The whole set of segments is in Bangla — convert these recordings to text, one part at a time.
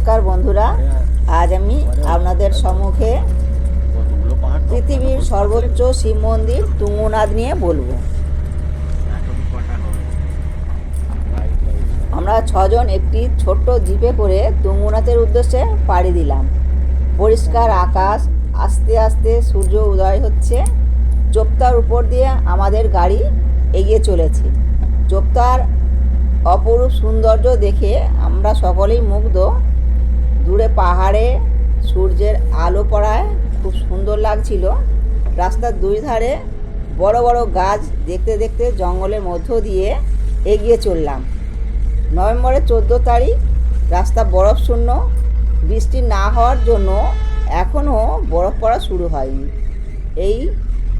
নমস্কার বন্ধুরা আজ আমি আপনাদের সম্মুখে? পৃথিবীর সর্বোচ্চ শিব মন্দির তুঙ্গনাথ নিয়ে বলব। আমরা ছজন একটি ছোট্ট জিপে করে তুঙ্গনাথের উদ্দেশ্যে পাড়ি দিলাম পরিষ্কার আকাশ, আস্তে আস্তে সূর্য উদয় হচ্ছে চোপ্তার উপর দিয়ে আমাদের গাড়ি এগিয়ে চলেছে চোপ্তার অপরূপ সৌন্দর্য দেখে আমরা সকলেই মুগ্ধ দূরে পাহাড়ে সূর্যের আলো পড়ায় খুব সুন্দর লাগছিল। রাস্তার দুই ধারে বড় বড় গাছ দেখতে দেখতে জঙ্গলের মধ্য দিয়ে এগিয়ে চললাম। নভেম্বরের চোদ্দ তারিখ, রাস্তা বরফ শূন্য, বৃষ্টি না হওয়ার জন্য এখনও বরফ পড়া শুরু হয়নি। এই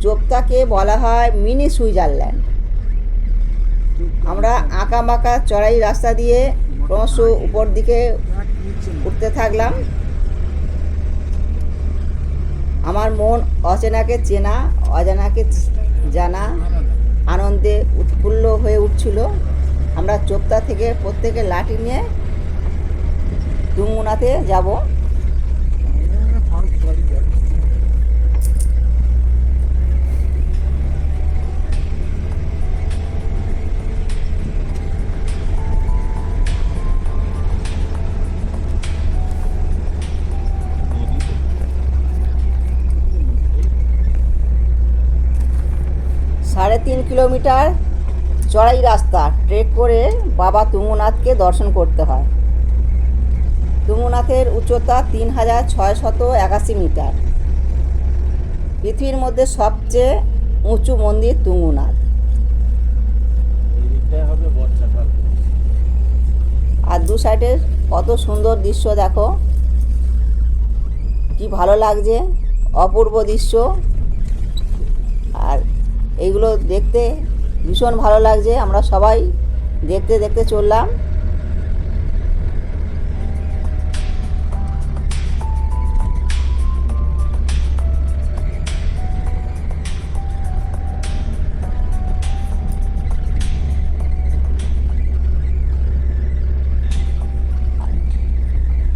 চোপতাকে বলা হয় মিনি সুইজারল্যান্ড। আমরা আঁকা বাঁকা চড়াই রাস্তা দিয়ে ক্রমশ উপর দিকে উঠতে থাকলাম। আমার মন অচেনাকে চেনা, অজানাকে জানা, আনন্দে উৎফুল্ল হয়ে উঠছিল। আমরা চোপতা থেকে প্রত্যেকে লাঠি নিয়ে দুমুনাতে যাব। সাড়ে তিন কিলোমিটার চড়াই রাস্তা। ট্রেক করে বাবা তুঙ্গনাথকে দর্শন করতে হয়। তুঙ্গনাথের উচ্চতা তিন হাজার ছয়শত একাশি মিটার। পৃথিবীর মধ্যে সবচেয়ে উঁচু মন্দির তুঙ্গনাথ। আর দু সাইডের কত সুন্দর দৃশ্য দেখো। কি ভালো লাগছে। অপূর্ব দৃশ্য। আর এইগুলো দেখতে ভীষণ ভালো লাগছে, আমরা সবাই দেখতে দেখতে চললাম।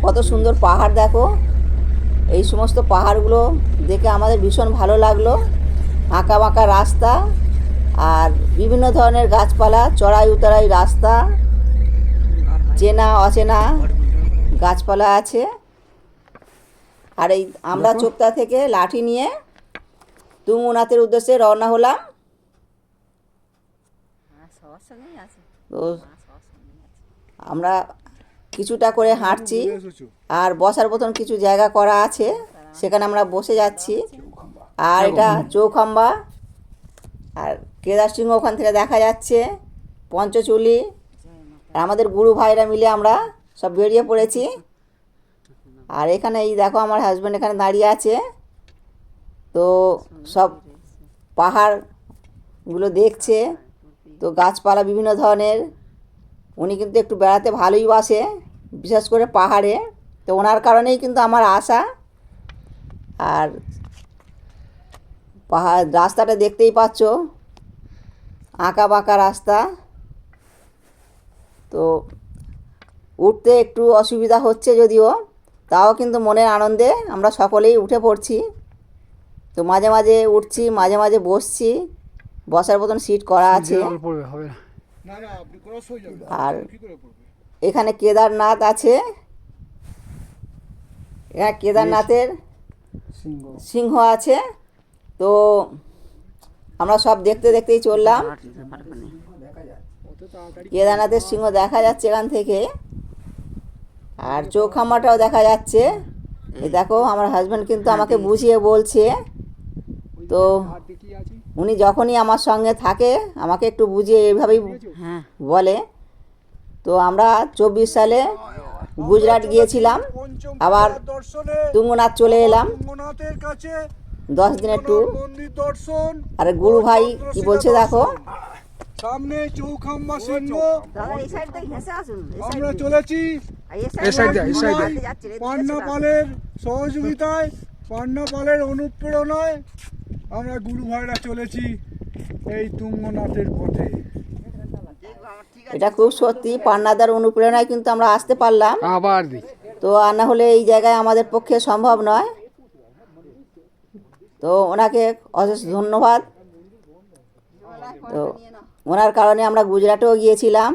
কত সুন্দর পাহাড় দেখো, এই সমস্ত পাহাড়গুলো দেখে আমাদের ভীষণ ভালো লাগল। আঁকা বাঁকা রাস্তা আর বিভিন্ন ধরনের গাছপালা চড়াই উতরাই রাস্তা চেনা অচেনা গাছপালা আছে। আর এই আমরা চোপতা থেকে লাঠি নিয়ে তুঙ্গুনাথের উদ্দেশ্যে রওনা হলাম। তো আমরা কিছুটা করে হাঁটছি আর বসার মতন কিছু জায়গা করা আছে। সেখানে আমরা বসে যাচ্ছি। আর এটা চৌখাম্বা। আর কেদার সিংহ ওখান থেকে দেখা যাচ্ছে পঞ্চচুলি। আর আমাদের গুরু ভাইরা মিলে আমরা সব বেরিয়ে পড়েছি। আর এখানে এই দেখো আমার হাজব্যান্ড এখানে দাঁড়িয়ে আছে। তো সব পাহাড়গুলো দেখছে। তো গাছপালা বিভিন্ন ধরনের। উনি কিন্তু একটু বেড়াতে ভালোই বাসে বিশেষ করে পাহাড়ে। তো ওনার কারণেই কিন্তু আমার আশা আর পাহাড় রাস্তাটা দেখতেই পাচ্ছ। আঁকা বাঁকা রাস্তা। তো উঠতে একটু অসুবিধা হচ্ছে যদিও তাও কিন্তু মনের আনন্দে আমরা সকলেই উঠে পড়ছি। তো মাঝে মাঝে উঠছি মাঝে মাঝে বসছি। বসার মতন সিট করা আছে। হয়ে আর এখানে কেদারনাথ আছে। এখানে কেদারনাথের সিংহ। সিংহ আছে। তো আমরা সব দেখতে দেখতেই চললাম। কেদারনাথের সিংহ দেখা যাচ্ছে এখান থেকে। আর চৌখামাটাও দেখা যাচ্ছে। এই দেখো, আমার হাজব্যান্ড কিন্তু আমাকে বুঝিয়ে বলছে। তো উনি যখনই আমার সঙ্গে থাকে, আমাকে একটু বুঝিয়ে এইভাবেই বলে। তো আমরা চব্বিশ সালে গুজরাট গিয়েছিলাম। আবার তুঙ্গনাথ চলে এলাম। কাছে দশ দিনের ট্যুর মন্দির দর্শন। আর গুরু ভাই কি বলছে দেখো? সামনে চৌখাম্বা সিংহ আমরা চলেছি। এই সাইড দিয়ে এই সাইড পান্না পালের সহযোগিতায় পান্না পালের অনুপ্রেরণায় আমরা গুরু ভাইরা চলেছি এই তুঙ্গনাথের পথে। এটা খুব সত্যি পান্নাদার অনুপ্রেরণায় কিন্তু আমরা আসতে পারলাম। আবার তো আর না হলে এই জায়গায় আমাদের পক্ষে সম্ভব নয়। তো ওনাকে অশেষ ধন্যবাদ। তো ওনার কারণে আমরা গুজরাটেও গিয়েছিলাম।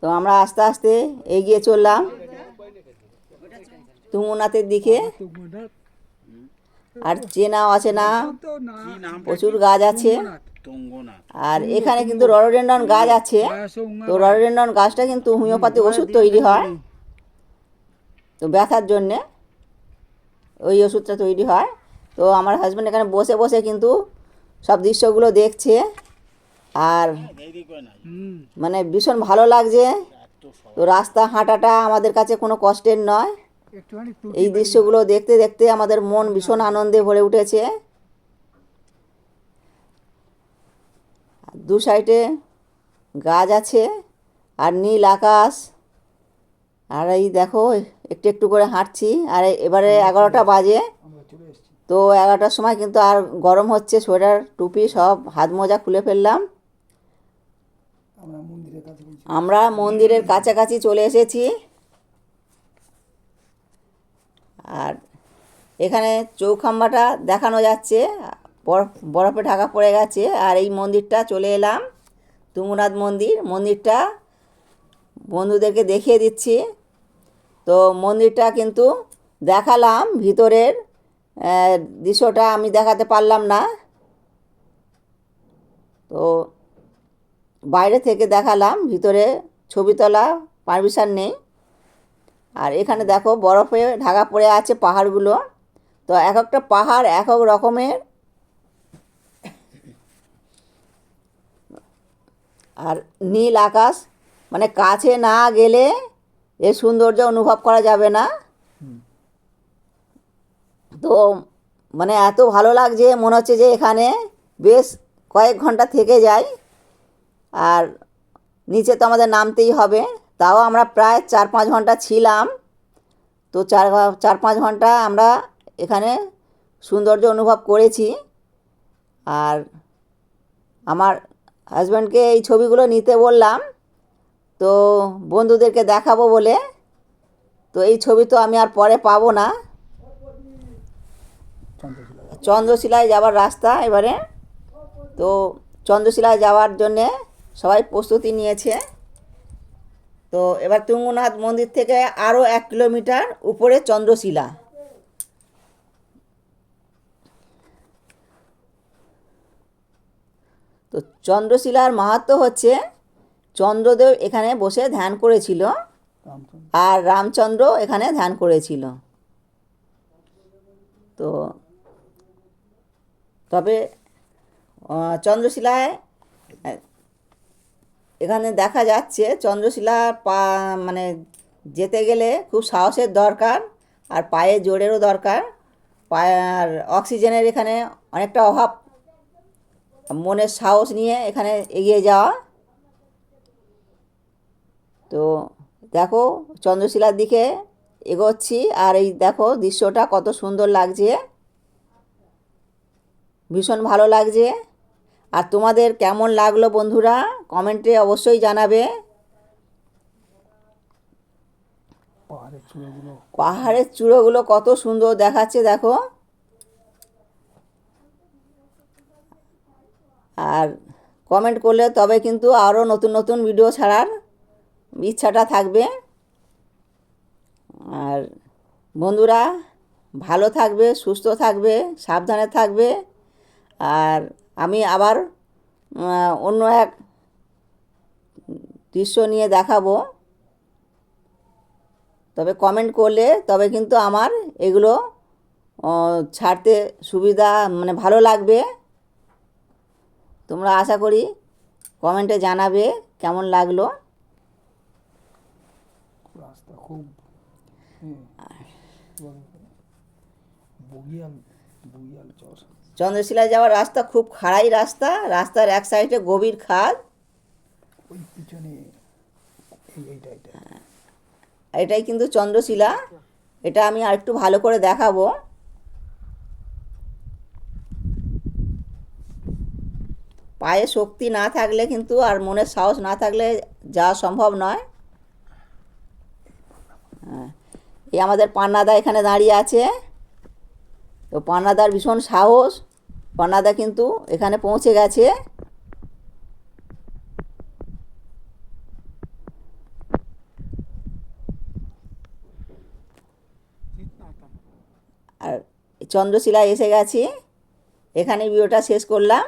তো আমরা আস্তে আস্তে এগিয়ে চললাম। তুঙ্গনাথের দিকে। আর চেনাও আছে না, প্রচুর গাছ আছে। আর এখানে কিন্তু রডোডেন্ডন গাছ আছে। তো রডোডেন্ডন গাছটা কিন্তু হোমিওপ্যাথি ওষুধ তৈরি হয়। তো ব্যথার জন্যে ওই ওষুধটা তৈরি হয়। তো আমার হাজব্যান্ড এখানে বসে বসে কিন্তু সব দৃশ্যগুলো দেখছে আর মানে ভীষণ ভালো লাগছে। তো রাস্তা হাঁটাটা আমাদের কাছে কোনো কষ্টের নয়। এই দৃশ্যগুলো দেখতে দেখতে আমাদের মন ভীষণ আনন্দে ভরে উঠেছে। দু সাইডে গাছ আছে আর নীল আকাশ। আর এই দেখো একটু একটু করে হাঁটছি আর এবারে এগারোটা বাজে। তো এগারোটার সময় কিন্তু আর গরম হচ্ছে সোয়েটার টুপি সব হাত মোজা খুলে ফেললাম। আমরা মন্দিরের আমরা মন্দিরের কাছাকাছি চলে এসেছি। আর এখানে চৌখাম্বাটা দেখানো যাচ্ছে বরফ বরফে ঢাকা পড়ে গেছে আর এই মন্দিরটা চলে এলাম। তুঙ্গনাথ মন্দির মন্দিরটা বন্ধুদেরকে দেখিয়ে দিচ্ছি। তো মন্দিরটা কিন্তু দেখালাম, ভিতরের দৃশ্যটা আমি দেখাতে পারলাম না। তো বাইরে থেকে দেখালাম, ভিতরে ছবি তোলা পারমিশন নেই। আর এখানে দেখো বরফে ঢাকা পড়ে আছে পাহাড়গুলো। তো এক একটা পাহাড় এক এক রকমের। আর নীল আকাশ মানে কাছে না গেলে এর সৌন্দর্য অনুভব করা যাবে না। তো মানে এত ভালো লাগছে মনে হচ্ছে যে এখানে বেশ কয়েক ঘণ্টা থেকে যাই আর নিচে তো আমাদের নামতেই হবে তাও আমরা প্রায় চার পাঁচ ঘণ্টা ছিলাম। তো চার চার পাঁচ ঘণ্টা আমরা এখানে সৌন্দর্য অনুভব করেছি। আর আমার হাজব্যান্ডকে এই ছবিগুলো নিতে বললাম। তো বন্ধুদেরকে দেখাবো বলে। তো এই ছবি তো আমি আর পরে পাবো না। চন্দ্রশিলায় যাওয়ার রাস্তা এবারে। তো চন্দ্রশিলায় যাওয়ার জন্যে সবাই প্রস্তুতি নিয়েছে। তো এবার তুঙ্গনাথ মন্দির থেকে আরও এক কিলোমিটার উপরে চন্দ্রশিলা। তো চন্দ্রশিলার মাহাত্ম হচ্ছে চন্দ্রদেব এখানে বসে ধ্যান করেছিল আর রামচন্দ্র এখানে ধ্যান করেছিল। তো তবে চন্দ্রশিলায়, এখানে দেখা যাচ্ছে চন্দ্রশিলা পা মানে যেতে গেলে খুব সাহসের দরকার আর পায়ে জোরেরও দরকার। পায়ার অক্সিজেনের এখানে অনেকটা অভাব। মনের সাহস নিয়ে এখানে এগিয়ে যাওয়া তো দেখো চন্দ্রশিলার দিকে এগোচ্ছি আর এই দেখো দৃশ্যটা কত সুন্দর লাগছে। ভীষণ ভালো লাগছে। আর তোমাদের কেমন লাগল বন্ধুরা কমেন্টে অবশ্যই জানাবে। পাহাড়ের চূড়োগুলো। কত সুন্দর দেখাচ্ছে দেখো। আর কমেন্ট করলে তবে কিন্তু আরও নতুন নতুন ভিডিও ছাড়ার ইচ্ছাটা থাকবে। আর বন্ধুরা, ভালো থাকবে, সুস্থ থাকবে, সাবধানে থাকবে। আর আমি আবার অন্য এক দৃশ্য নিয়ে দেখাবো। তবে কমেন্ট করলে, তবে কিন্তু আমার এগুলো ছাড়তে সুবিধা মানে ভালো লাগবে। তোমরা আশা করি কমেন্টে জানাবে কেমন লাগল। খুব চন্দ্রশিলায় যাওয়ার রাস্তা খুব খাড়াই রাস্তা রাস্তার এক সাইডে গভীর খাদ ওই পিছনে এইটা এটাই কিন্তু চন্দ্রশিলা। এটা আমি আরেকটু ভালো করে দেখাবো। পায়ে শক্তি না থাকলে কিন্তু আর মনের সাহস না থাকলে যাওয়া সম্ভব নয় হ্যাঁ এই আমাদের পান্নাদা এখানে দাঁড়িয়ে আছে। তো পান্নাদার ভীষণ সাহস। পান্নাদা কিন্তু এখানে পৌঁছে গেছে। আর চন্দ্রশিলা এসে গেছি। এখানে ভিডিওটা শেষ করলাম।